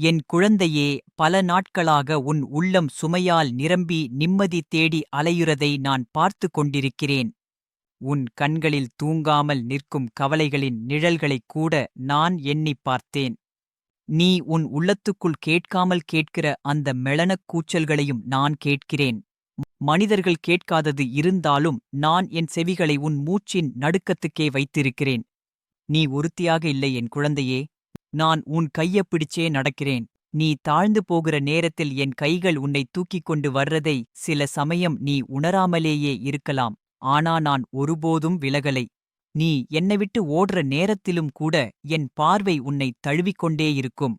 என் குழந்தையே பல நாட்களாக உன் உள்ளம் சுமையால் நிரம்பி நிம்மதி தேடி அலையுறதை நான் பார்த்து கொண்டிருக்கிறேன். உன் கண்களில் தூங்காமல் நிற்கும் கவலைகளின் நிழல்களைக் கூட நான் எண்ணிப் பார்த்தேன். நீ உன் உள்ளத்துக்குள் கேட்காமல் கேட்கிற அந்த மெளனக் கூச்சல்களையும் நான் கேட்கிறேன். மனிதர்கள் கேட்காதது இருந்தாலும் நான் என் செவிகளை உன் மூச்சின் நடுக்கத்துக்கே வைத்திருக்கிறேன். நீ ஒருத்தியாக இல்லை என் குழந்தையே நான் உன் கையப் பிடிச்சே நடக்கிறேன். நீ தாழ்ந்து போகிற நேரத்தில் என் கைகள் உன்னை தூக்கிக் கொண்டு வர்றதை சில சமயம் நீ உணராமலேயே இருக்கலாம். ஆனா நான் ஒருபோதும் விலகலை. நீ என்னை விட்டு ஓடுற நேரத்திலும் கூட என் பார்வை உன்னை தழுவிக்கொண்டே இருக்கும்.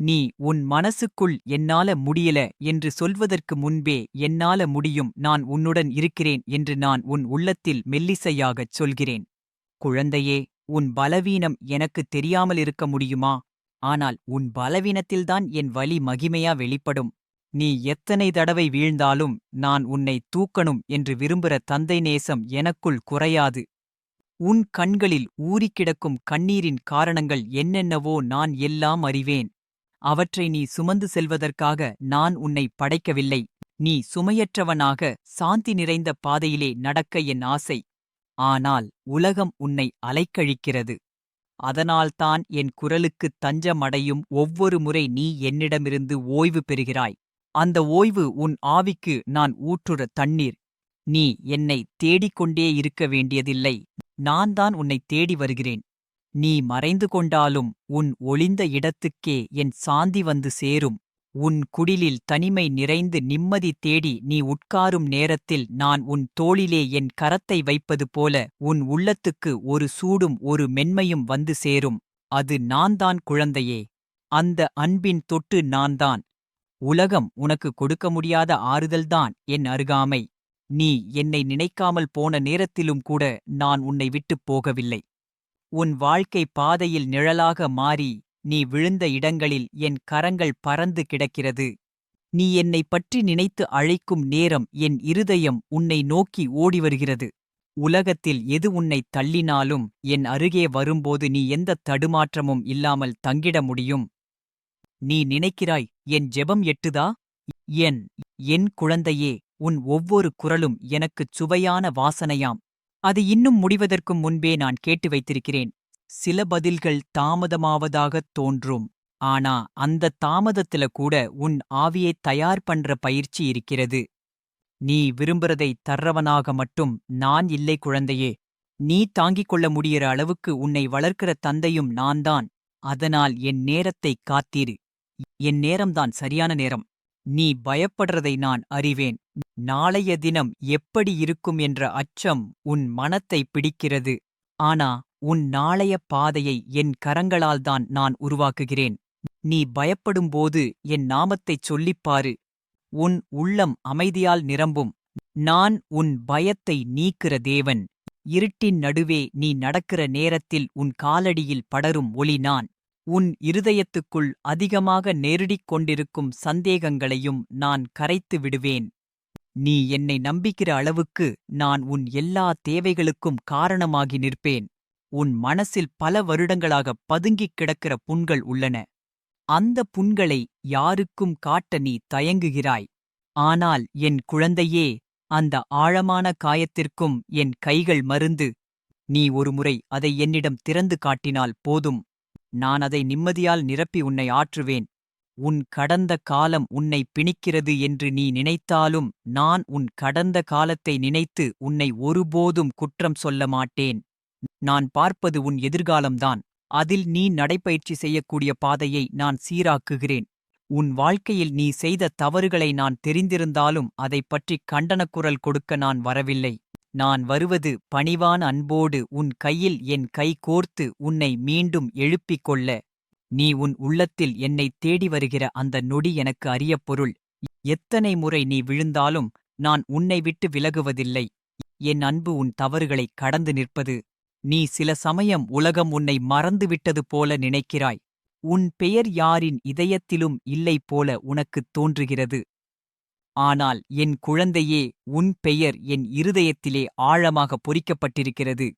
நீ உன் மனசுக்குள் என்னால முடியல என்று சொல்வதற்கு முன்பே என்னால முடியும் நான் உன்னுடன் இருக்கிறேன் என்று நான் உன் உள்ளத்தில் மெல்லிசையாகச் சொல்கிறேன். குழந்தையே உன் பலவீனம் எனக்கு தெரியாமல் இருக்க முடியுமா? ஆனால் உன் பலவீனத்தில்தான் என் வலி மகிமையா வெளிப்படும். நீ எத்தனை தடவை வீழ்ந்தாலும் நான் உன்னை தூக்கணும் என்று விரும்புற தந்தை நேசம் எனக்குள் குறையாது. உன் கண்களில் ஊறிக்கிடக்கும் கண்ணீரின் காரணங்கள் என்னென்னவோ நான் எல்லாம் அறிவேன். அவற்றை நீ சுமந்து செல்வதற்காக நான் உன்னை படைக்கவில்லை. நீ சுமையற்றவனாக சாந்தி நிறைந்த பாதையிலே நடக்க என் ஆசை. ஆனால் உலகம் உன்னை அலைக்கழிக்கிறது. அதனால்தான் என் குரலுக்குத் தஞ்சமடையும் ஒவ்வொரு முறை நீ என்னிடமிருந்து ஓய்வு பெறுகிறாய். அந்த ஓய்வு உன் ஆவிக்கு நான் ஊற்றுற தண்ணீர். நீ என்னை தேடிக்கொண்டே இருக்க வேண்டியதில்லை. நான் தான் உன்னை தேடி வருகிறேன். நீ மறைந்து கொண்டாலும் உன் ஒளிந்த இடத்துக்கே என் சாந்தி வந்து சேரும். உன் குடிலில் தனிமை நிறைந்து நிம்மதி தேடி நீ உட்காரும் நேரத்தில் நான் உன் தோளிலே என் கரத்தை வைப்பது போல உன் உள்ளத்துக்கு ஒரு சூடும் ஒரு மென்மையும் வந்து சேரும். அது நான்தான் குழந்தையே. அந்த அன்பின் தொட்டு நான்தான். உலகம் உனக்கு கொடுக்க முடியாத ஆறுதல்தான் என் அருகாமை. நீ என்னை நினைக்காமல் போன நேரத்திலும் கூட நான் உன்னை விட்டுப் போகவில்லை. உன் வாழ்க்கை பாதையில் நிழலாக மாறி நீ விழுந்த இடங்களில் என் கரங்கள் பறந்து கிடக்கிறது. நீ என்னை பற்றி நினைத்து அழைக்கும் நேரம் என் இருதயம் உன்னை நோக்கி ஓடி வருகிறது உலகத்தில் எது உன்னை தள்ளினாலும் என் அருகே வரும்போது நீ எந்த தடுமாற்றமும் இல்லாமல் தங்கிட முடியும். நீ நினைக்கிறாய் என் ஜெபம் எட்டுதா? என் என் குழந்தையே உன் ஒவ்வொரு குரலும் எனக்குச் சுவையான வாசனையாம். அது இன்னும் முடிவதற்கும் முன்பே நான் கேட்டு வைத்திருக்கிறேன். சில பதில்கள் தாமதமாவதாகத் தோன்றும். ஆனா அந்த தாமதத்துல கூட உன் ஆவியைத் தயார் பண்ற பயிற்சி இருக்கிறது. நீ விரும்புறதை தர்றவனாக மட்டும் நான் இல்லை குழந்தையே. நீ தாங்கிக் கொள்ள முடியிற அளவுக்கு உன்னை வளர்க்கிற தந்தையும் நான்தான். அதனால் என் நேரத்தைக் காத்தீரு. என் நேரம்தான் சரியான நேரம். நீ பயப்படுறதை நான் அறிவேன். நாளைய தினம் எப்படி இருக்கும் என்ற அச்சம் உன் மனத்தை பிடிக்கிறது. ஆனா உன் நாளைய பாதையை என் கரங்களால்தான் நான் உருவாக்குகிறேன். நீ பயப்படும்போது என் நாமத்தைச் சொல்லிப்பாரு உன் உள்ளம் அமைதியால் நிரம்பும். நான் உன் பயத்தை நீக்கிற தேவன். இருட்டின் நடுவே நீ நடக்கிற நேரத்தில் உன் காலடியில் படரும் ஒளி நான். உன் இருதயத்துக்குள் அதிகமாக நேரிடிக் கொண்டிருக்கும் சந்தேகங்களையும் நான் கரைத்து விடுவேன். நீ என்னை நம்பிக்கிற அளவுக்கு நான் உன் எல்லா தேவைகளுக்கும் காரணமாகி நிற்பேன். உன் மனசில் பல வருடங்களாக பதுங்கிக் கிடக்கிற புண்கள் உள்ளன. அந்த புண்களை யாருக்கும் காட்ட நீ தயங்குகிறாய். ஆனால் என் குழந்தையே அந்த ஆழமான காயத்திற்கும் என் கைகள் மருந்து. நீ ஒருமுறை அதை என்னிடம் திறந்து காட்டினால் போதும். நான் அதை நிம்மதியால் நிரப்பி உன்னை ஆற்றுவேன். உன் கடந்த காலம் உன்னை பிணிக்கிறது என்று நீ நினைத்தாலும் நான் உன் கடந்த காலத்தை நினைத்து உன்னை ஒருபோதும் குற்றம் சொல்ல மாட்டேன். நான் பார்ப்பது உன் எதிர்காலம்தான். அதில் நீ நடைப்பயிற்சி செய்யக்கூடிய பாதையை நான் சீராக்குகிறேன். உன் வாழ்க்கையில் நீ செய்த தவறுகளை நான் தெரிந்திருந்தாலும் அதைப் பற்றி கண்டனக்குரல் கொடுக்க நான் வரவில்லை. நான் வருவது பணிவான அன்போடு உன் கையில் என் கை கோர்த்து உன்னை மீண்டும் எழுப்பிக் கொள்ள. நீ உன் உள்ளத்தில் என்னை தேடி வருகிற அந்த நொடி எனக்கு அரிய பொருள். எத்தனை முறை நீ விழுந்தாலும் நான் உன்னை விட்டு விலகுவதில்லை. என் அன்பு உன் தவறுகளை கடந்து நிற்பது. நீ சில சமயம் உலகம் உன்னை மறந்துவிட்டது போல நினைக்கிறாய். உன் பெயர் யாரின் இதயத்திலும் இல்லை போல உனக்குத் தோன்றுகிறது. ஆனால் என் குழந்தையே உன் பெயர் என் இருதயத்திலே ஆழமாக பொறிக்கப்பட்டிருக்கிறது.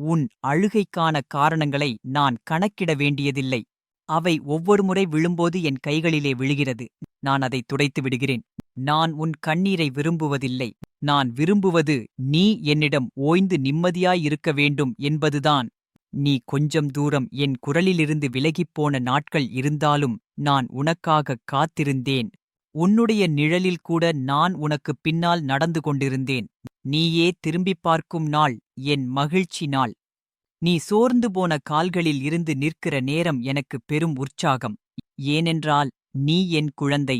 உன் அழுகைக்கான காரணங்களை நான் கணக்கிட வேண்டியதில்லை. அவை ஒவ்வொரு முறை விழும்போது என் கைகளிலே விழுகிறது. நான் அதை துடைத்து விடுகிறேன். நான் உன் கண்ணீரை விரும்புவதில்லை. நான் விரும்புவது நீ என்னிடம் ஓய்ந்து நிம்மதியாயிருக்க வேண்டும் என்பதுதான். நீ கொஞ்சம் தூரம் என் குரலிலிருந்து விலகிப்போன நாட்கள் இருந்தாலும் நான் உனக்காகக் காத்திருந்தேன். உன்னுடைய நிழலில் கூட நான் உனக்குப் பின்னால் நடந்து கொண்டிருந்தேன். நீயே திரும்பிப் பார்க்கும் நாள் என் மகிழ்ச்சி நாள். நீ சோர்ந்து போன கால்களில் இருந்து நிற்கிற நேரம் எனக்கு பெரும் உற்சாகம். ஏனென்றால் நீ என் குழந்தை.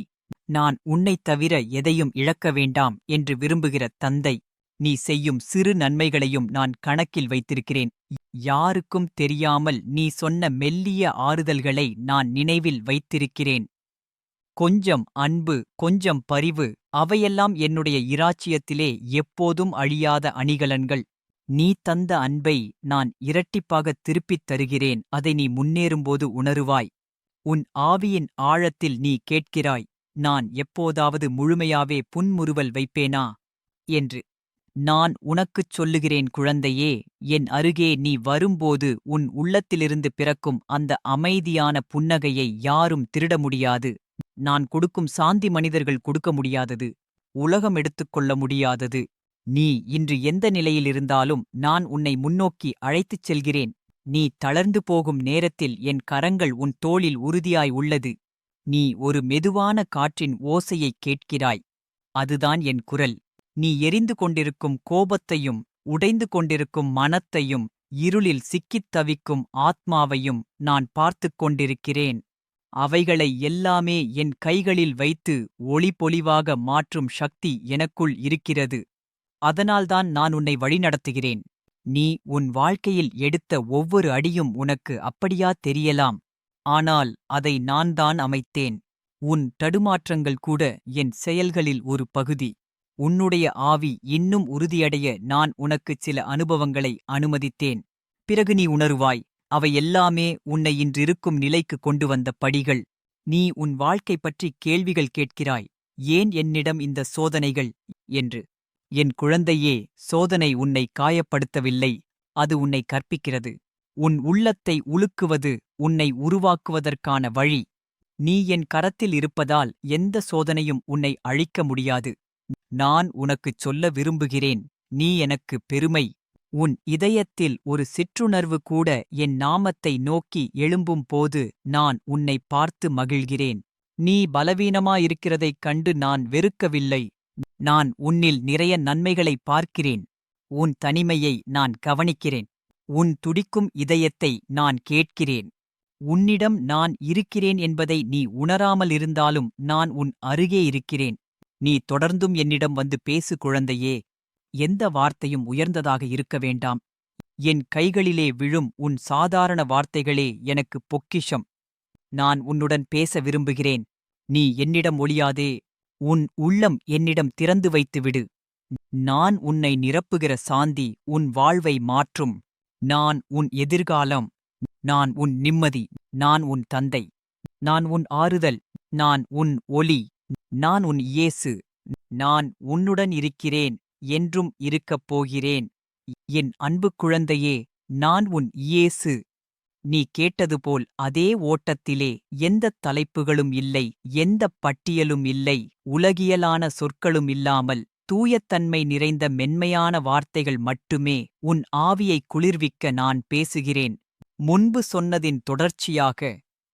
நான் உன்னைத் தவிர எதையும் இழக்க வேண்டாம் என்று விரும்புகிற தந்தை நீ செய்யும் சிறு நன்மைகளையும் நான் கணக்கில் வைத்திருக்கிறேன். யாருக்கும் தெரியாமல் நீ சொன்ன மெல்லிய ஆறுதல்களை நான் நினைவில் வைத்திருக்கிறேன். கொஞ்சம் அன்பு கொஞ்சம் பரிவு அவையெல்லாம் என்னுடைய இராச்சியத்திலே எப்போதும் அழியாத அணிகலன்கள். நீ தந்த அன்பை நான் இரட்டிப்பாகத் திருப்பித் தருகிறேன் அதை நீ முன்னேறும்போது உணருவாய். உன் ஆவியின் ஆழத்தில் நீ கேட்கிறாய். நான் எப்போதாவது முழுமையாவே புன்முறுவல் வைப்பேனா? என்று. நான் உனக்குச் சொல்லுகிறேன் குழந்தையே என் அருகே நீ வரும்போது உன் உள்ளத்திலிருந்து பிறக்கும் அந்த அமைதியான புன்னகையை யாரும் திருட முடியாது. நான் கொடுக்கும் சாந்தி மனிதர்கள் கொடுக்க முடியாதது உலகம் எடுத்துக்கொள்ள முடியாதது. நீ இன்று எந்த நிலையிலிருந்தாலும் நான் உன்னை முன்னோக்கி அழைத்துச் செல்கிறேன். நீ தளர்ந்து போகும் நேரத்தில் என் கரங்கள் உன் தோளில் உறுதியாய் உள்ளது. நீ ஒரு மெதுவான காற்றின் ஓசையைக் கேட்கிறாய். அதுதான் என் குரல். நீ எரிந்து கொண்டிருக்கும் கோபத்தையும் உடைந்து கொண்டிருக்கும் மனத்தையும் இருளில் சிக்கித் தவிக்கும் ஆத்மாவையும் நான் பார்த்துக் கொண்டிருக்கிறேன். அவைகளை எல்லாமே என் கைகளில் வைத்து ஒளிபொலிவாக மாற்றும் சக்தி எனக்குள் இருக்கிறது. அதனால்தான் நான் உன்னை வழிநடத்துகிறேன். நீ உன் வாழ்க்கையில் எடுத்த ஒவ்வொரு அடியும் உனக்கு அப்படியா தெரியலாம். ஆனால் அதை நான்தான் அமைத்தேன். உன் தடுமாற்றங்கள் கூட என் செயல்களில் ஒரு பகுதி. உன்னுடைய ஆவி இன்னும் உறுதியடைய நான் உனக்குச் சில அனுபவங்களை அனுமதித்தேன். பிறகு நீ உணருவாய் அவை எல்லாமே உன்னை இன்றிருக்கும் நிலைக்கு கொண்டு வந்த படிகள். நீ உன் வாழ்க்கை பற்றி கேள்விகள் கேட்கிறாய் ஏன் என்னிடம் இந்த சோதனைகள்? என்று. என் குழந்தையே சோதனை உன்னை காயப்படுத்தவில்லை அது உன்னை கற்பிக்கிறது. உன் உள்ளத்தை உலுக்குவது உன்னை உருவாக்குவதற்கான வழி. நீ என் கரத்தில் இருப்பதால் எந்த சோதனையும் உன்னை அழிக்க முடியாது. நான் உனக்குச் சொல்ல விரும்புகிறேன் நீ எனக்கு பெருமை. உன் இதயத்தில் ஒரு சிற்றுணர்வு கூட என் நாமத்தை நோக்கி எழும்பும் போது நான் உன்னை பார்த்து மகிழ்கிறேன். நீ பலவீனமாயிருக்கிறதைக் கண்டு நான் வெறுக்கவில்லை. நான் உன்னில் நிறைய நன்மைகளைப் பார்க்கிறேன். உன் தனிமையை நான் கவனிக்கிறேன். உன் துடிக்கும் இதயத்தை நான் கேட்கிறேன். உன்னிடம் நான் இருக்கிறேன் என்பதை நீ உணராமலிருந்தாலும் நான் உன் அருகே இருக்கிறேன். நீ தொடர்ந்தும் என்னிடம் வந்து பேசு குழந்தையே. எந்த வார்த்தையும் உயர்ந்ததாக இருக்க வேண்டாம். என் கைகளிலே விழும் உன் சாதாரண வார்த்தைகளே எனக்கு பொக்கிஷம். நான் உன்னுடன் பேச விரும்புகிறேன். நீ என்னிடம் ஒளியாதே உன் உள்ளம் என்னிடம் திறந்து வைத்துவிடு. நான் உன்னை நிரப்புகிற சாந்தி உன் வாழ்வை மாற்றும். நான் உன் எதிர்காலம். நான் உன் நிம்மதி. நான் உன் தந்தை. நான் உன் ஆறுதல். நான் உன் ஒளி. நான் உன் இயேசு. நான் உன்னுடன் இருக்கிறேன். என்றும் இருக்கப் போகிறேன். என் அன்பு குழந்தையே நான் உன் இயேசு. நீ கேட்டது போல் அதே ஓட்டத்திலே எந்தத் தலைப்புகளும் இல்லை எந்தப் பட்டியலும் இல்லை உலகியலான சொற்களும் இல்லாமல். தூயத்தன்மை நிறைந்த மென்மையான வார்த்தைகள் மட்டுமே உன் ஆவியை குளிர்விக்க நான் பேசுகிறேன். முன்பு சொன்னதின் தொடர்ச்சியாக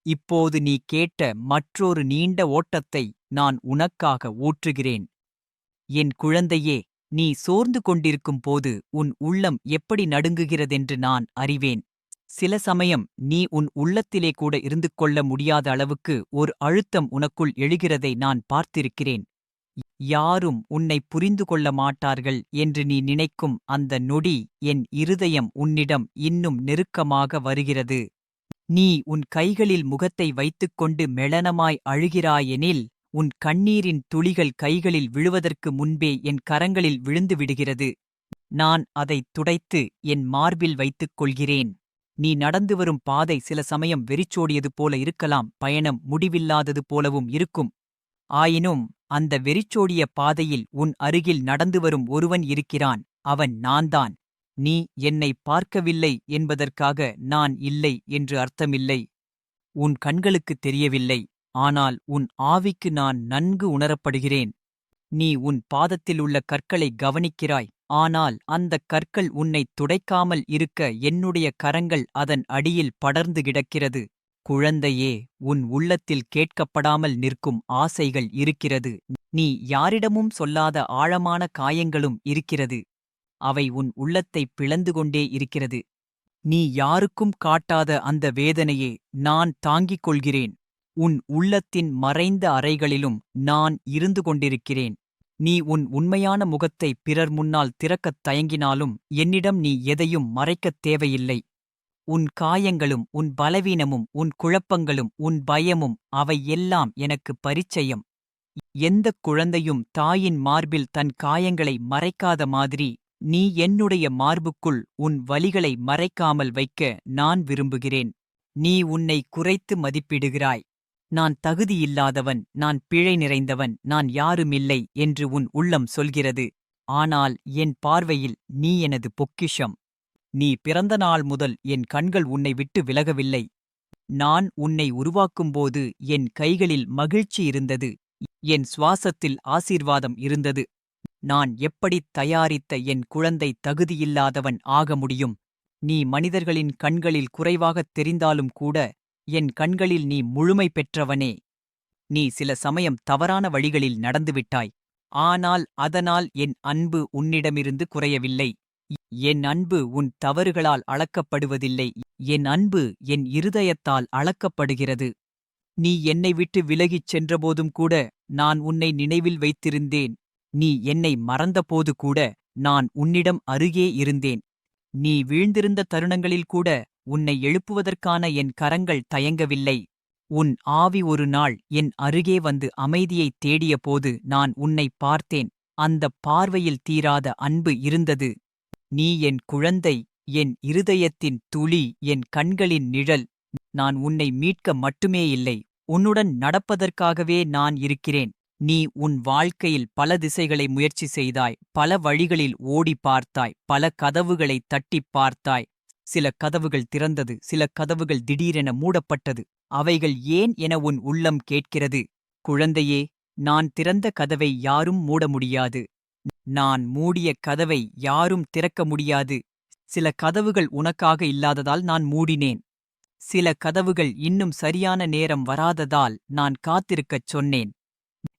இப்போது நீ கேட்ட மற்றொரு நீண்ட ஓட்டத்தை நான் உனக்காக ஊற்றுகிறேன். என் குழந்தையே நீ சோர்ந்து கொண்டிருக்கும் போது உன் உள்ளம் எப்படி நடுங்குகிறதென்று நான் அறிவேன். சில சமயம் நீ உன் உள்ளத்திலே கூட இருந்து கொள்ள முடியாத அளவுக்கு ஒரு அழுத்தம் உனக்குள் எழுகிறதை நான் பார்த்திருக்கிறேன். யாரும் உன்னை புரிந்து கொள்ள மாட்டார்கள் என்று நீ நினைக்கும் அந்த நொடி என் இருதயம் உன்னிடம் இன்னும் நெருக்கமாக வருகிறது. நீ உன் கைகளில் முகத்தை வைத்துக்கொண்டு மெளனமாய் அழுகிறாயெனில் உன் கண்ணீரின் துளிகள் கைகளில் விழுவதற்கு முன்பே என் கரங்களில் விழுந்து விடுகிறது. நான் அதைத் துடைத்து என் மார்பில் வைத்துக் கொள்கிறேன். நீ நடந்து வரும் பாதை சில சமயம் வெறிச்சோடியது போல இருக்கலாம் பயணம் முடிவில்லாதது போலவும் இருக்கும். ஆயினும் அந்த வெறிச்சோடிய பாதையில் உன் அருகில் நடந்து வரும் ஒருவன் இருக்கிறான் அவன் நான்தான். நீ என்னை பார்க்கவில்லை என்பதற்காக நான் இல்லை என்று அர்த்தமில்லை. உன் கண்களுக்குத் தெரியவில்லை ஆனால் உன் ஆவிக்கு நான் நன்கு உணரப்படுகிறேன். நீ உன் பாதத்தில் உள்ள கற்களை கவனிக்கிறாய் ஆனால் அந்தக் கற்கள் உன்னைத் துடைக்காமல் இருக்க என்னுடைய கரங்கள் அதன் அடியில் படர்ந்து கிடக்கிறது. குழந்தையே உன் உள்ளத்தில் கேட்கப்படாமல் நிற்கும் ஆசைகள் இருக்கிறது. நீ யாரிடமும் சொல்லாத ஆழமான காயங்களும் இருக்கிறது. அவை உன் உள்ளத்தைப் பிளந்து கொண்டே இருக்கிறது. நீ யாருக்கும் காட்டாத அந்த வேதனையே நான் தாங்கிக் கொள்கிறேன். உன் உள்ளத்தின் மறைந்த அறைகளிலும் நான் இருந்து கொண்டிருக்கிறேன். நீ உன் உண்மையான முகத்தை பிறர் முன்னால் திறக்கத் தயங்கினாலும் என்னிடம் நீ எதையும் மறைக்கத் தேவையில்லை. உன் காயங்களும் உன் பலவீனமும் உன் குழப்பங்களும் உன் பயமும் அவை எல்லாம் எனக்கு பரிச்சயம். எந்தக் குழந்தையும் தாயின் மார்பில் தன் காயங்களை மறைக்காத மாதிரி நீ என்னுடைய மார்புக்குள் உன் வலிகளை மறைக்காமல் வைக்க நான் விரும்புகிறேன். நீ உன்னை குறைத்து மதிப்பிடுகிறாய். நான் தகுதியில்லாதவன் நான் பிழை நிறைந்தவன் நான் யாருமில்லை என்று உன் உள்ளம் சொல்கிறது. ஆனால் என் பார்வையில் நீ எனது பொக்கிஷம். நீ பிறந்த நாள் முதல் என் கண்கள் உன்னை விட்டு விலகவில்லை. நான் உன்னை உருவாக்கும்போது என் கைகளில் மகிழ்ச்சி இருந்தது. என் சுவாசத்தில் ஆசீர்வாதம் இருந்தது. நான் எப்படித் தயாரித்த என் குழந்தை தகுதியில்லாதவன் ஆக முடியும்? நீ மனிதர்களின் கண்களில் குறைவாகத் தெரிந்தாலும் கூட என் கண்களில் நீ முழுமை பெற்றவனே. நீ சில சமயம் தவறான வழிகளில் நடந்துவிட்டாய். ஆனால் அதனால் என் அன்பு உன்னிடமிருந்து குறையவில்லை. என் அன்பு உன் தவறுகளால் அளக்கப்படுவதில்லை. என் அன்பு என் இருதயத்தால் அளக்கப்படுகிறது. நீ என்னை விட்டு விலகிச் சென்றபோதும் கூட நான் உன்னை நினைவில் வைத்திருந்தேன். நீ என்னை மறந்தபோது கூட நான் உன்னிடம் அருகே இருந்தேன். நீ வீழ்ந்திருந்த தருணங்களில் கூட உன்னை எழுப்புவதற்கான என் கரங்கள் தயங்கவில்லை. உன் ஆவி ஒரு நாள் என் அருகே வந்து அமைதியைத் தேடியபோது நான் உன்னை பார்த்தேன். அந்தப் பார்வையில் தீராத அன்பு இருந்தது. நீ என் குழந்தை என் இருதயத்தின் துளி என் கண்களின் நிழல் நான் உன்னை மீட்க மட்டுமே இல்லை உன்னுடன் நடப்பதற்காகவே நான் இருக்கிறேன். நீ உன் வாழ்க்கையில் பல திசைகளை முயற்சி செய்தாய் பல வழிகளில் ஓடி பார்த்தாய் பல கதவுகளை தட்டிப் பார்த்தாய். சில கதவுகள் திறந்தது சில கதவுகள் திடீரென மூடப்பட்டது. அவைகள் ஏன் என உன் உள்ளம் கேட்கிறது. குழந்தையே நான் திறந்த கதவை யாரும் மூட முடியாது. நான் மூடிய கதவை யாரும் திறக்க முடியாது. சில கதவுகள் உனக்காக இல்லாததால் நான் மூடினேன். சில கதவுகள் இன்னும் சரியான நேரம் வராததால் நான் காத்திருக்கச் சொன்னேன்.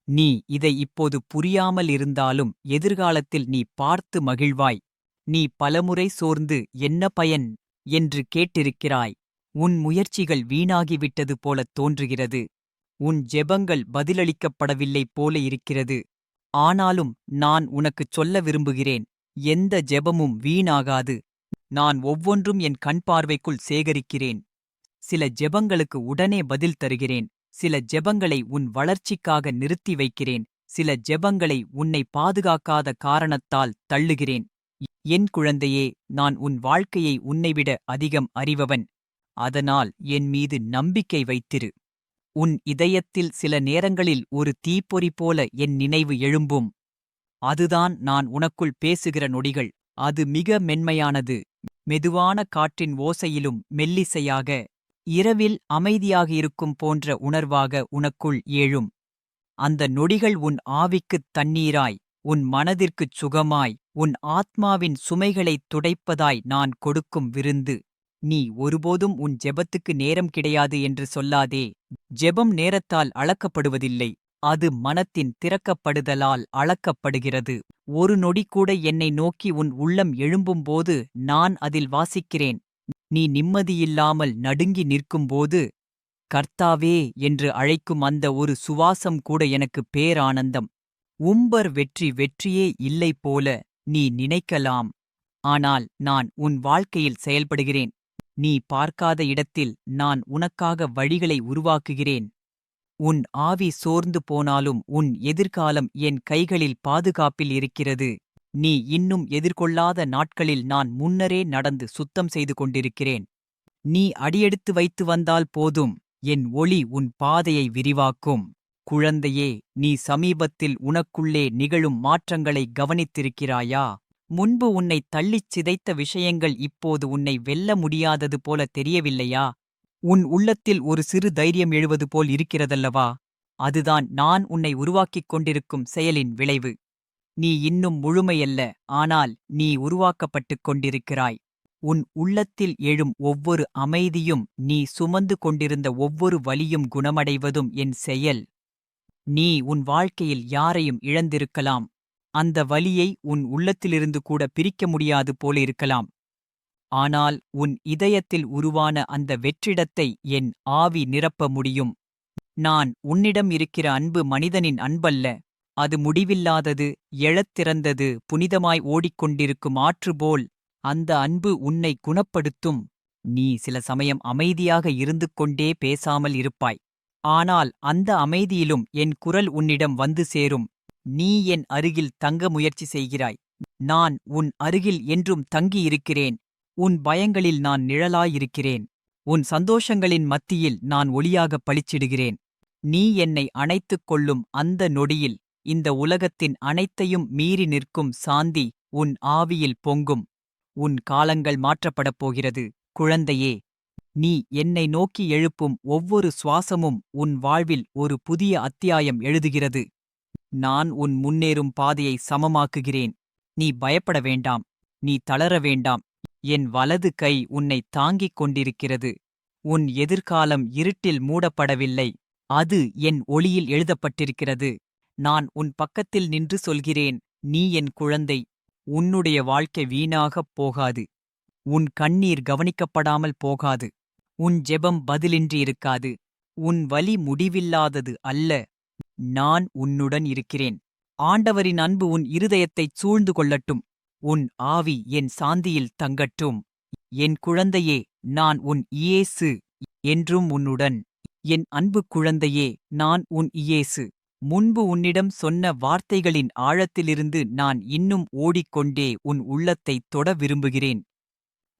நீ இதை இப்போது புரியாமல் இருந்தாலும் எதிர்காலத்தில் நீ பார்த்து மகிழ்வாய். நீ பலமுறை சோர்ந்து என்ன பயன்? என்று கேட்டிருக்கிறாய். உன் முயற்சிகள் வீணாகிவிட்டது போலத் தோன்றுகிறது. உன் ஜெபங்கள் பதிலளிக்கப்படவில்லை போல இருக்கிறது. ஆனாலும் நான் உனக்குச் சொல்ல விரும்புகிறேன் எந்த ஜெபமும் வீணாகாது. நான் ஒவ்வொன்றும் என் கண் பார்வைக்குள் சேகரிக்கிறேன். சில ஜெபங்களுக்கு உடனே பதில் தருகிறேன். சில ஜெபங்களை உன் வளர்ச்சிக்காக நிறுத்தி வைக்கிறேன். சில ஜெபங்களை உன்னை பாதுகாக்காத காரணத்தால் தள்ளுகிறேன். என் குழந்தையே நான் உன் வாழ்க்கையை உன்னைவிட அதிகம் அறிபவன். அதனால் என் மீது நம்பிக்கை வைத்திரு. உன் இதயத்தில் சில நேரங்களில் ஒரு தீப்பொறி போல என் நினைவு எழும்பும். அதுதான் நான் உனக்குள் பேசுகிற நொடிகள். அது மிக மென்மையானது. மெதுவான காற்றின் ஓசையிலும் மெல்லிசையாக இரவில் அமைதியாக இருக்கும் போன்ற உணர்வாக உனக்குள் ஏழும் அந்த நொடிகள் உன் ஆவிக்குத் தண்ணீராய் உன் மனதிற்குச் சுகமாய் உன் ஆத்மாவின் சுமைகளைத் துடைப்பதாய் நான் கொடுக்கும் விருந்து. நீ ஒருபோதும் உன் ஜெபத்துக்கு நேரம் கிடையாது என்று சொல்லாதே. ஜெபம் நேரத்தால் அளக்கப்படுவதில்லை. அது மனத்தின் திறக்கப்படுதலால் அளக்கப்படுகிறது. ஒரு நொடி கூட என்னை நோக்கி உன் உள்ளம் எழும்பும்போது நான் அதில் வாசிக்கிறேன். நீ நிம்மதியில்லாமல் நடுங்கி நிற்கும்போது கர்த்தாவே என்று அழைக்கும் அந்த ஒரு சுவாசம் கூட எனக்கு பேரானந்தம். உம்பர் வெற்றி வெற்றியே இல்லை போல நீ நினைக்கலாம். ஆனால் நான் உன் வாழ்க்கையில் செயல்படுகிறேன். நீ பார்க்காத இடத்தில் நான் உனக்காக வழிகளை உருவாக்குகிறேன். உன் ஆவி சோர்ந்து போனாலும் உன் எதிர்காலம் என் கைகளில் பாதுகாப்பில் இருக்கிறது. நீ இன்னும் எதிர்கொள்ளாத நாட்களில் நான் முன்னரே நடந்து சுத்தம் செய்து கொண்டிருக்கிறேன். நீ அடியெடுத்து வைத்து வந்தால் போதும். என் ஒளி உன் பாதையை விரிவாக்கும். குழந்தையே நீ சமீபத்தில் உனக்குள்ளே நிகழும் மாற்றங்களை கவனித்திருக்கிறாயா? முன்பு உன்னை தள்ளிச் சிதைத்த விஷயங்கள் இப்போது உன்னை வெல்ல முடியாதது போல தெரியவில்லையா? உன் உள்ளத்தில் ஒரு சிறு தைரியம் எழுவது போல் இருக்கிறதல்லவா? அதுதான் நான் உன்னை உருவாக்கிக் கொண்டிருக்கும் செயலின் விளைவு. நீ இன்னும் முழுமையல்ல ஆனால் நீ உருவாக்கப்பட்டுக் கொண்டிருக்கிறாய். உன் உள்ளத்தில் எழும் ஒவ்வொரு அமைதியும் நீ சுமந்து கொண்டிருந்த ஒவ்வொரு வலியும் குணமடைவதும் என் செயல். நீ உன் வாழ்க்கையில் யாரையும் இழந்திருக்கலாம். அந்த வலியை உன் உள்ளத்திலிருந்து கூட பிரிக்க முடியாது போலிருக்கலாம் ஆனால் உன் இதயத்தில் உருவான அந்த வெற்றிடத்தை என் ஆவி நிரப்ப முடியும். நான் உன்னிடம் இருக்கிற அன்பு மனிதனின் அன்பல்ல. அது முடிவில்லாதது எழத்திறந்தது புனிதமாய் ஓடிக்கொண்டிருக்கும் ஆற்றுபோல் அந்த அன்பு உன்னை குணப்படுத்தும். நீ சில சமயம் அமைதியாக இருந்து கொண்டே பேசாமல் இருப்பாய். ஆனால் அந்த அமைதியிலும் என் குரல் உன்னிடம் வந்து சேரும். நீ என் அருகில் தங்க முயற்சி செய்கிறாய். நான் உன் அருகில் என்றும் தங்கியிருக்கிறேன். உன் பயங்களில் நான் நிழலாயிருக்கிறேன். உன் சந்தோஷங்களின் மத்தியில் நான் ஒளியாகப் பளிச்சிடுகிறேன். நீ என்னை அணைத்துக் கொள்ளும் அந்த நொடியில் இந்த உலகத்தின் அனைத்தையும் மீறி நிற்கும் சாந்தி உன் ஆவியில் பொங்கும். உன் காலங்கள் மாற்றப்படப் போகிறது. குழந்தையே நீ என்னை நோக்கி எழுப்பும் ஒவ்வொரு சுவாசமும் உன் வாழ்வில் ஒரு புதிய அத்தியாயம் எழுதுகிறது. நான் உன் முன்னேறும் பாதையை சமமாக்குகிறேன். நீ பயப்பட வேண்டாம். நீ தளர வேண்டாம். என் வலது கை உன்னை தாங்கிக் கொண்டிருக்கிறது. உன் எதிர்காலம் இருட்டில் மூடப்படவில்லை. அது என் ஒளியில் எழுதப்பட்டிருக்கிறது. நான் உன் பக்கத்தில் நின்று சொல்கிறேன். நீ என் குழந்தை. உன்னுடைய வாழ்க்கை வீணாகப் போகாது. உன் கண்ணீர் கவனிக்கப்படாமல் போகாது. உன் ஜெபம் பதிலின்றி இருக்காது. உன் வலி முடிவில்லாதது அல்ல. நான் உன்னுடன் இருக்கிறேன். ஆண்டவரின் அன்பு உன் இருதயத்தைச் சூழ்ந்து கொள்ளட்டும். உன் ஆவி என் சாந்தியில் தங்கட்டும். என் குழந்தையே நான் உன் இயேசு என்றும் உன்னுடன். என் அன்பு குழந்தையே நான் உன் இயேசு. முன்பு உன்னிடம் சொன்ன வார்த்தைகளின் ஆழத்திலிருந்து நான் இன்னும் ஓடிக்கொண்டே உன் உள்ளத்தைத் தொட விரும்புகிறேன்.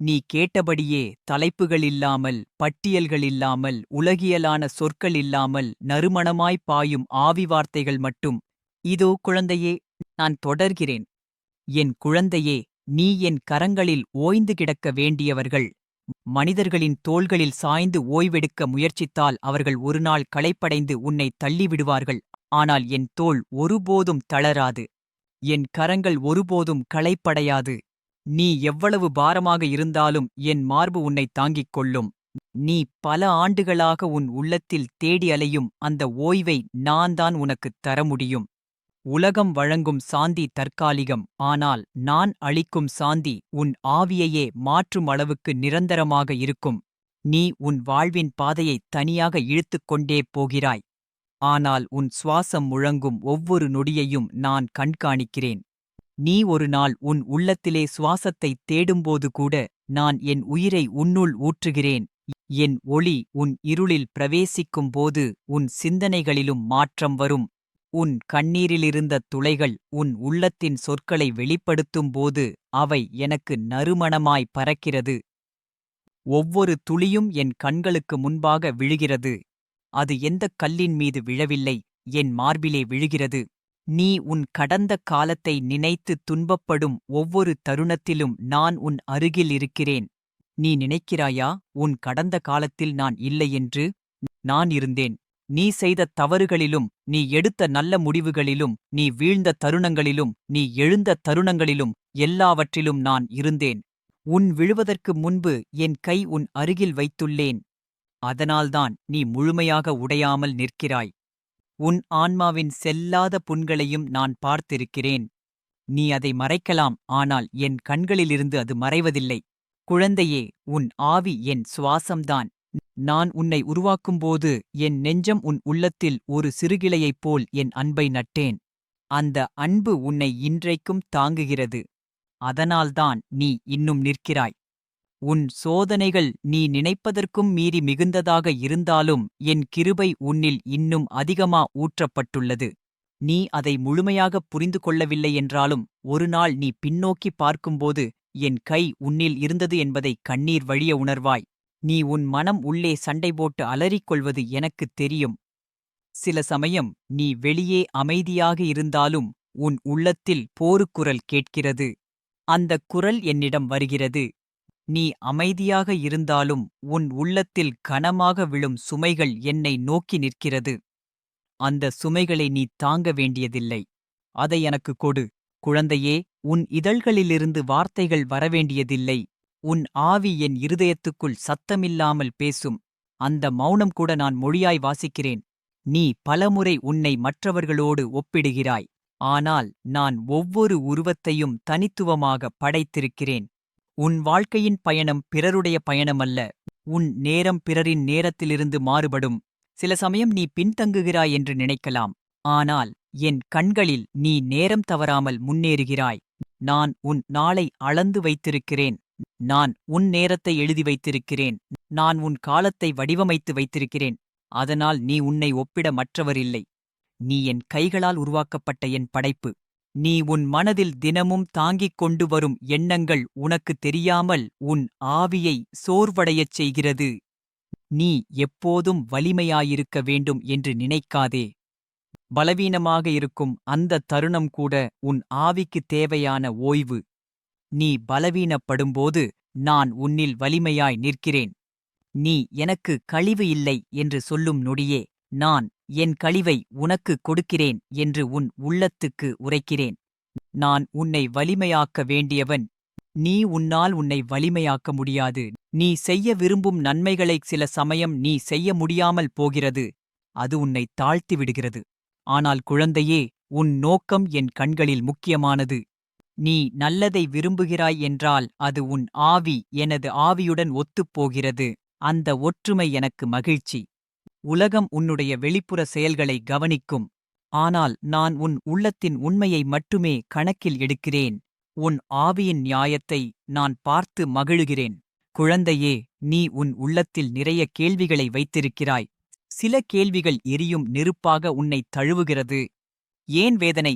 நீ கேட்டபடியே தலைப்புகள் இல்லாமல் பட்டியல்கள் இல்லாமல் உலகியலான சொற்கள் இல்லாமல் நறுமணமாய் பாயும் ஆவி வார்த்தைகள் மட்டும். இதோ குழந்தையே நான் தொடர்கிறேன். என் குழந்தையே நீ என் கரங்களில் ஓய்ந்து கிடக்க வேண்டியவர்கள். மனிதர்களின் தோள்களில் சாய்ந்து ஓய்வெடுக்க முயற்சித்தால் அவர்கள் ஒருநாள் களைப்படைந்து உன்னை தள்ளிவிடுவார்கள். ஆனால் என் தோள் ஒருபோதும் தளராது. என் கரங்கள் ஒருபோதும் களைப்படையாது. நீ எவ்வளவு பாரமாக இருந்தாலும் என் மார்பு உன்னை தாங்கிக் கொள்ளும். நீ பல ஆண்டுகளாக உன் உள்ளத்தில் தேடி அலையும் அந்த ஓய்வை நான் தான் உனக்குத் தர முடியும். உலகம் வழங்கும் சாந்தி தற்காலிகம் ஆனால் நான் அளிக்கும் சாந்தி உன் ஆவியையே மாற்றும் அளவுக்கு நிரந்தரமாக இருக்கும். நீ உன் வாழ்வின் பாதையை தனியாக இழுத்துக் கொண்டே போகிறாய். ஆனால் உன் சுவாசம் முழங்கும் ஒவ்வொரு நொடியையும் நான் கண்காணிக்கிறேன். நீ ஒரு நாள் உன் உள்ளத்திலே சுவாசத்தைத் தேடும்போது கூட நான் என் உயிரை உன்னுள் ஊற்றுகிறேன். என் ஒளி உன் இருளில் பிரவேசிக்கும் போது உன் சிந்தனைகளிலும் மாற்றம் வரும். உன் கண்ணீரிலிருந்த துளைகள் உன் உள்ளத்தின் சொற்களை வெளிப்படுத்தும்போது அவை எனக்கு நறுமணமாய் பறக்கிறது. ஒவ்வொரு துளியும் என் கண்களுக்கு முன்பாக விழுகிறது. அது எந்தக் கல்லின் மீது விழவில்லை என் மார்பிலே விழுகிறது. நீ உன் கடந்த காலத்தை நினைத்து துன்பப்படும் ஒவ்வொரு தருணத்திலும் நான் உன் அருகில் இருக்கிறேன். நீ நினைக்கிறாயா உன் கடந்த காலத்தில் நான் இல்லை என்று? நான் இருந்தேன். நீ செய்த தவறுகளிலும் நீ எடுத்த நல்ல முடிவுகளிலும் நீ வீழ்ந்த தருணங்களிலும் நீ எழுந்த தருணங்களிலும் எல்லாவற்றிலும் நான் இருந்தேன். உன் விழுவதற்கு முன்பு என் கை உன் அருகில் வைத்துள்ளேன். அதனால்தான் நீ முழுமையாக உடையாமல் நிற்கிறாய். உன் ஆன்மாவின் செல்லாத புண்களையும் நான் பார்த்திருக்கிறேன். நீ அதை மறைக்கலாம் ஆனால் என் கண்களிலிருந்து அது மறைவதில்லை. குழந்தையே உன் ஆவி என் சுவாசம்தான். நான் உன்னை உருவாக்கும்போது என் நெஞ்சம் உன் உள்ளத்தில் ஒரு சிறுகிளையைப் போல் என் அன்பை நட்டேன். அந்த அன்பு உன்னை இன்றைக்கும் தாங்குகிறது. அதனால்தான் நீ இன்னும் நிற்கிறாய். உன் சோதனைகள் நீ நினைப்பதற்கும் மீறி மிகுந்ததாக இருந்தாலும் என் கிருபை உன்னில் இன்னும் அதிகமா ஊற்றப்பட்டுள்ளது. நீ அதை முழுமையாகப் புரிந்து கொள்ளவில்லை என்றாலும் ஒருநாள் நீ பின்னோக்கி பார்க்கும்போது என் கை உன்னில் இருந்தது என்பதை கண்ணீர் வழிய உணர்வாய். நீ உன் மனம் உள்ளே சண்டை போட்டு அலறிக் கொள்வது எனக்குத் தெரியும். சில சமயம் நீ வெளியே அமைதியாக இருந்தாலும் உன் உள்ளத்தில் போருக்குரல் கேட்கிறது. அந்தக் குரல் என்னிடம் வருகிறது. நீ அமைதியாக இருந்தாலும் உன் உள்ளத்தில் கனமாக விழும் சுமைகள் என்னை நோக்கி நிற்கிறது. அந்த சுமைகளை நீ தாங்க வேண்டியதில்லை. அதை எனக்கு கொடு. குழந்தையே உன் இதழ்களிலிருந்து வார்த்தைகள் வரவேண்டியதில்லை. உன் ஆவி என் இருதயத்துக்குள் சத்தமில்லாமல் பேசும். அந்த மௌனம் கூட நான் மொழியாய் வாசிக்கிறேன். நீ பலமுறை உன்னை மற்றவர்களோடு ஒப்பிடுகிறாய். ஆனால் நான் ஒவ்வொரு உருவத்தையும் தனித்துவமாக படைத்திருக்கிறேன். உன் வாழ்க்கையின் பயணம் பிறருடைய பயணமல்ல உன் நேரம் பிறரின் நேரத்திலிருந்து மாறுபடும். சில சமயம் நீ பின்தங்குகிறாய் என்று நினைக்கலாம். ஆனால் என் கண்களில் நீ நேரம் தவறாமல் முன்னேறுகிறாய். நான் உன் நாளை அளந்து வைத்திருக்கிறேன். நான் உன் நேரத்தை எழுதி வைத்திருக்கிறேன். நான் உன் காலத்தை வடிவமைத்து வைத்திருக்கிறேன். அதனால் நீ உன்னை ஒப்பிட மற்றவரில்லை நீ என் கைகளால் உருவாக்கப்பட்ட என் படைப்பு. நீ உன் மனதில் தினமும் தாங்கிக் கொண்டு வரும் எண்ணங்கள் உனக்கு தெரியாமல் உன் ஆவியை சோர்வடையச் செய்கிறது. நீ எப்போதும் வலிமையாயிருக்க வேண்டும் என்று நினைக்காதே. பலவீனமாக இருக்கும் அந்த தருணம் கூட உன் ஆவிக்கு தேவையான ஓய்வு. நீ பலவீனப்படும்போது நான் உன்னில் வலிமையாய் நிற்கிறேன். நீ எனக்கு கழிவு இல்லை என்று சொல்லும் நொடியே நான் என் கழிவை உனக்கு கொடுக்கிறேன் என்று உன் உள்ளத்துக்கு உரைக்கிறேன். நான் உன்னை வலிமையாக்க வேண்டியவன். நீ உன்னால் உன்னை வலிமையாக்க முடியாது. நீ செய்ய விரும்பும் நன்மைகளை சில சமயம் நீ செய்ய முடியாமல் போகிறது. அது உன்னை தாழ்த்தி விடுகிறது. ஆனால் குழந்தையே உன் நோக்கம் என் கண்களில் முக்கியமானது. நீ நல்லதை விரும்புகிறாய் என்றால் அது உன் ஆவி எனது ஆவியுடன் ஒத்துப்போகிறது அந்த ஒற்றுமை எனக்கு மகிழ்ச்சி. உலகம் உன்னுடைய வெளிப்புற செயல்களை கவனிக்கும். ஆனால் நான் உன் உள்ளத்தின் உண்மையை மட்டுமே கணக்கில் எடுக்கிறேன். உன் ஆவியின் நியாயத்தை நான் பார்த்து மகிழுகிறேன். குழந்தையே நீ உன் உள்ளத்தில் நிறைய கேள்விகளை வைத்திருக்கிறாய். சில கேள்விகள் எரியும் நெருப்பாக உன்னை தழுவுகிறது. ஏன் வேதனை?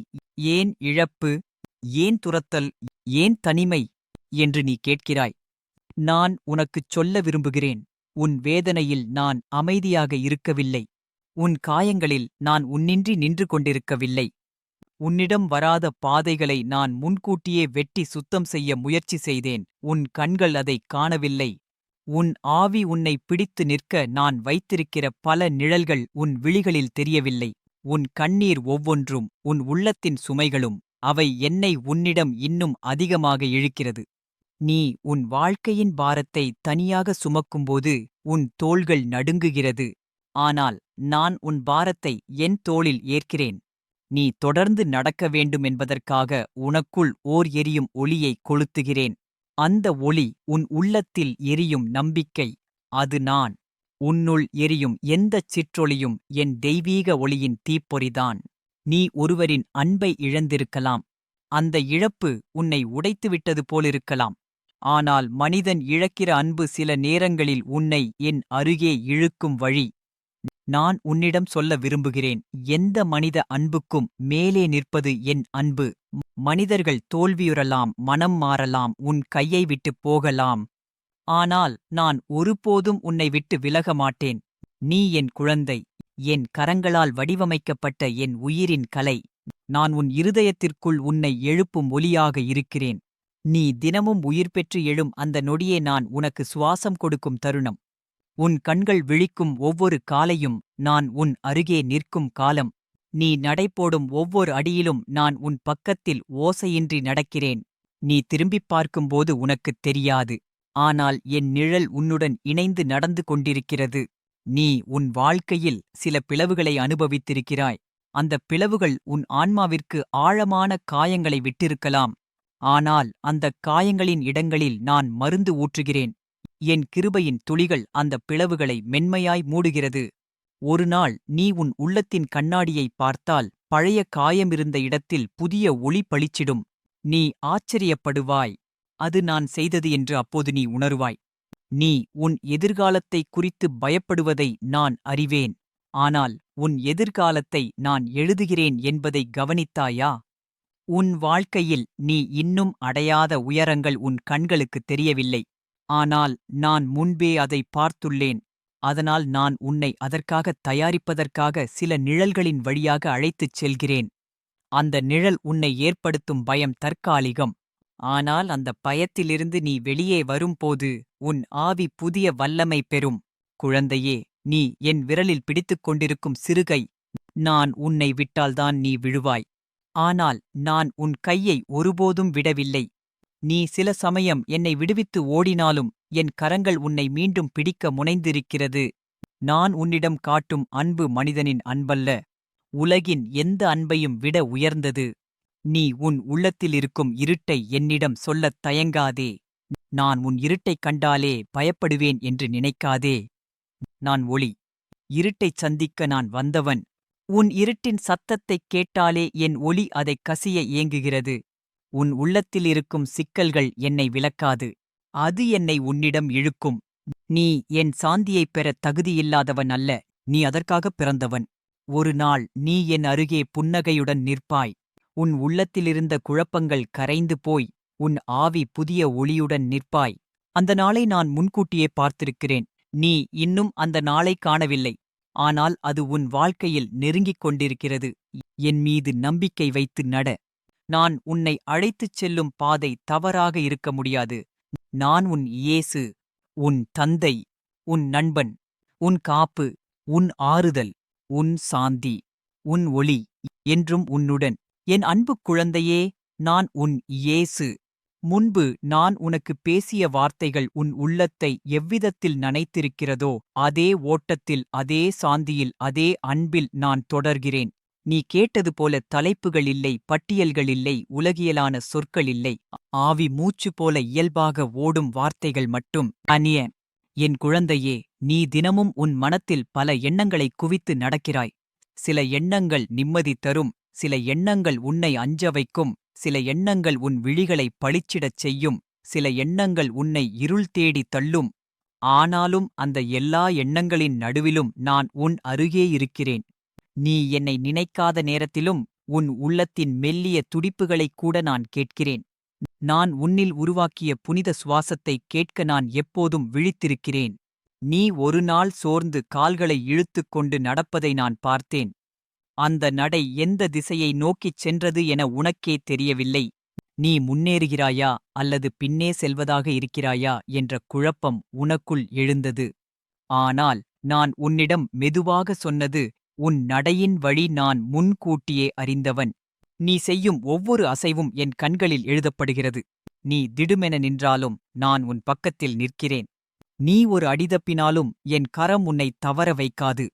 ஏன் இழப்பு? ஏன் துரத்தல்? ஏன் தனிமை? என்று நீ கேட்கிறாய். நான் உனக்குச் சொல்ல விரும்புகிறேன். உன் வேதனையில் நான் அமைதியாக இருக்கவில்லை. உன் காயங்களில் நான் உன்னின்றி நின்று கொண்டிருக்கவில்லை. உன்னிடம் வராத பாதைகளை நான் முன்கூட்டியே வெட்டி சுத்தம் செய்ய முயற்சி செய்தேன். உன் கண்கள் அதைக் காணவில்லை. உன் ஆவி உன்னை பிடித்து நிற்க நான் வைத்திருக்கிற பல நிழல்கள் உன் விழிகளில் தெரியவில்லை. உன் கண்ணீர் ஒவ்வொன்றும் உன் உள்ளத்தின் சுமைகளும் அவை என்னை உன்னிடம் இன்னும் அதிகமாக இழுக்கிறது. நீ உன் வாழ்க்கையின் பாரத்தை தனியாக சுமக்கும்போது உன் தோள்கள் நடுங்குகிறது. ஆனால் நான் உன் பாரத்தை என் தோளில் ஏற்கிறேன். நீ தொடர்ந்து நடக்க வேண்டும் என்பதற்காக உனக்குள் ஓர் எரியும் ஒளியை கொளுத்துகிறேன். அந்த ஒளி உன் உள்ளத்தில் எரியும் நம்பிக்கை அது நான். உன்னுள் எரியும் எந்தச் சிற்றொளியும் என் தெய்வீக ஒளியின் தீப்பொறிதான். நீ ஒருவரின் அன்பை இழந்திருக்கலாம். அந்த இழப்பு உன்னை உடைத்துவிட்டது போலிருக்கலாம். ஆனால் மனிதன் இழக்கிற அன்பு சில நேரங்களில் உன்னை என் அருகே இழுக்கும் வழி. நான் உன்னிடம் சொல்ல விரும்புகிறேன் எந்த மனித அன்புக்கும் மேலே நிற்பது என் அன்பு. மனிதர்கள் தோல்வியுறலாம் மனம் மாறலாம் உன் கையை விட்டுப் போகலாம். ஆனால் நான் ஒருபோதும் உன்னை விட்டு விலக மாட்டேன். நீ என் குழந்தை என் கரங்களால் வடிவமைக்கப்பட்ட என் உயிரின் கலை. நான் உன் இருதயத்திற்குள் உன்னை எழுப்பும் ஒலியாக இருக்கிறேன். நீ தினமும் உயிர் பெற்று எழும் அந்த நொடியே நான் உனக்கு சுவாசம் கொடுக்கும் தருணம். உன் கண்கள் விழிக்கும் ஒவ்வொரு காலையும் நான் உன் அருகே நிற்கும் காலம். நீ நடைபோடும் ஒவ்வொரு அடியிலும் நான் உன் பக்கத்தில் ஓசையின்றி நடக்கிறேன். நீ திரும்பிப் பார்க்கும்போது உனக்குத் தெரியாது. ஆனால் என் நிழல் உன்னுடன் இணைந்து நடந்து கொண்டிருக்கிறது. நீ உன் வாழ்க்கையில் சில பிளவுகளை அனுபவித்திருக்கிறாய். அந்த பிளவுகள் உன் ஆன்மாவிற்கு ஆழமான காயங்களை விட்டிருக்கலாம். ஆனால் அந்தக் காயங்களின் இடங்களில் நான் மருந்து ஊற்றுகிறேன். என் கிருபையின் துளிகள் அந்தப் பிளவுகளை மென்மையாய் மூடுகிறது. ஒருநாள் நீ உன் உள்ளத்தின் கண்ணாடியைப் பார்த்தால் பழைய காயமிருந்த இடத்தில் புதிய ஒளி பளிச்சிடும். நீ ஆச்சரியப்படுவாய். அது நான் செய்தது என்று அப்போது நீ உணருவாய். நீ உன் எதிர்காலத்தை குறித்து பயப்படுவதை நான் அறிவேன். ஆனால் உன் எதிர்காலத்தை நான் எழுதுகிறேன் என்பதை கவனித்தாயா? உன் வாழ்க்கையில் நீ இன்னும் அடையாத உயரங்கள் உன் கண்களுக்குத் தெரியவில்லை. ஆனால் நான் முன்பே அதை பார்த்துள்ளேன். அதனால் நான் உன்னை அதற்காகத் தயாரிப்பதற்காக சில நிழல்களின் வழியாக அழைத்துச் செல்கிறேன். அந்த நிழல் உன்னை ஏற்படுத்தும் பயம் தற்காலிகம். ஆனால் அந்த பயத்திலிருந்து நீ வெளியே வரும்போது உன் ஆவி புதிய வல்லமை பெறும். குழந்தையே நீ என் விரலில் பிடித்துக் கொண்டிருக்கும் சிறுகை. நான் உன்னை விட்டால்தான் நீ விழுவாய். ஆனால் நான் உன் கையை ஒருபோதும் விடவில்லை. நீ சில சமயம் என்னை விடுவித்து ஓடினாலும் என் கரங்கள் உன்னை மீண்டும் பிடிக்க முனைந்திருக்கிறது. நான் உன்னிடம் காட்டும் அன்பு மனிதனின் அன்பல்ல. உலகின் எந்த அன்பையும் விட உயர்ந்தது. நீ உன் உள்ளத்திலிருக்கும் இருட்டை என்னிடம் சொல்லத் தயங்காதே. நான் உன் இருட்டைக் கண்டாலே பயப்படுவேன் என்று நினைக்காதே. நான் ஒளி. இருட்டைச் சந்திக்க நான் வந்தவன். உன் இருட்டின் சத்தத்தைக் கேட்டாலே என் ஒளி அதைக் கசிய ஏங்குகிறது. உன் உள்ளத்திலிருக்கும் சிக்கல்கள் என்னை விலக்காது அது என்னை உன்னிடம் இழுக்கும். நீ என் சாந்தியைப் பெறத் தகுதியில்லாதவன் அல்ல நீ அதற்காகப் பிறந்தவன். ஒரு நாள் நீ என் அருகே புன்னகையுடன் நிற்பாய். உன் உள்ளத்திலிருந்த குழப்பங்கள் கரைந்து போய் உன் ஆவி புதிய ஒளியுடன் நிற்பாய். அந்த நாளை நான் முன்கூட்டியே பார்த்திருக்கிறேன். நீ இன்னும் அந்த நாளை காணவில்லை. ஆனால் அது உன் வாழ்க்கையில் நெருங்கிக் கொண்டிருக்கிறது. என் மீது நம்பிக்கை வைத்து நட. நான் உன்னை அழைத்துச் செல்லும் பாதை தவறாக இருக்க முடியாது. நான் உன் இயேசு உன் தந்தை உன் நண்பன் உன் காப்பு உன் ஆறுதல் உன் சாந்தி உன் ஒளி என்றும் உன்னுடன். என் அன்புக் குழந்தையே நான் உன் இயேசு. முன்பு நான் உனக்கு பேசிய வார்த்தைகள் உன் உள்ளத்தை எவ்விதத்தில் நனைத்திருக்கிறதோ அதே ஓட்டத்தில் அதே சாந்தியில் அதே அன்பில் நான் தொடர்கிறேன். நீ கேட்டது போல தலைப்புகள் இல்லை பட்டியல்கள் இல்லை உலகியலான சொற்கள் இல்லை. ஆவி மூச்சு போல இயல்பாக ஓடும் வார்த்தைகள் மட்டும். அனிய என் குழந்தையே நீ தினமும் உன் மனத்தில் பல எண்ணங்களை குவித்து நடக்கிறாய். சில எண்ணங்கள் நிம்மதி தரும் சில எண்ணங்கள் உன்னை அஞ்ச வைக்கும். சில எண்ணங்கள் உன் விழிகளை பளிச்சிடச் செய்யும் சில எண்ணங்கள் உன்னை இருள் தேடி தள்ளும். ஆனாலும் அந்த எல்லா எண்ணங்களின் நடுவிலும் நான் உன் அருகே இருக்கிறேன். நீ என்னை நினைக்காத நேரத்திலும் உன் உள்ளத்தின் மெல்லிய துடிப்புகளைக் கூட நான் கேட்கிறேன். நான் உன்னில் உருவாக்கிய புனித சுவாசத்தைக் கேட்க நான் எப்போதும் விழித்திருக்கிறேன். நீ ஒரு நாள் சோர்ந்து கால்களை இழுத்துக் கொண்டு நடப்பதை நான் பார்த்தேன். அந்த நடை எந்த திசையை நோக்கிச் சென்றது என உனக்கே தெரியவில்லை. நீ முன்னேறுகிறாயா அல்லது பின்னே செல்வதாக இருக்கிறாயா என்ற குழப்பம் உனக்குள் எழுந்தது. ஆனால் நான் உன்னிடம் மெதுவாக சொன்னது உன் நடையின் வழி நான் முன்கூட்டியே அறிந்தவன். நீ செய்யும் ஒவ்வொரு அசைவும் என் கண்களில் எழுதப்படுகிறது. நீ திடுமென நின்றாலும் நான் உன் பக்கத்தில் நிற்கிறேன். நீ ஒரு அடிதப்பினாலும் என் கரம் உன்னை தவற வைக்காது.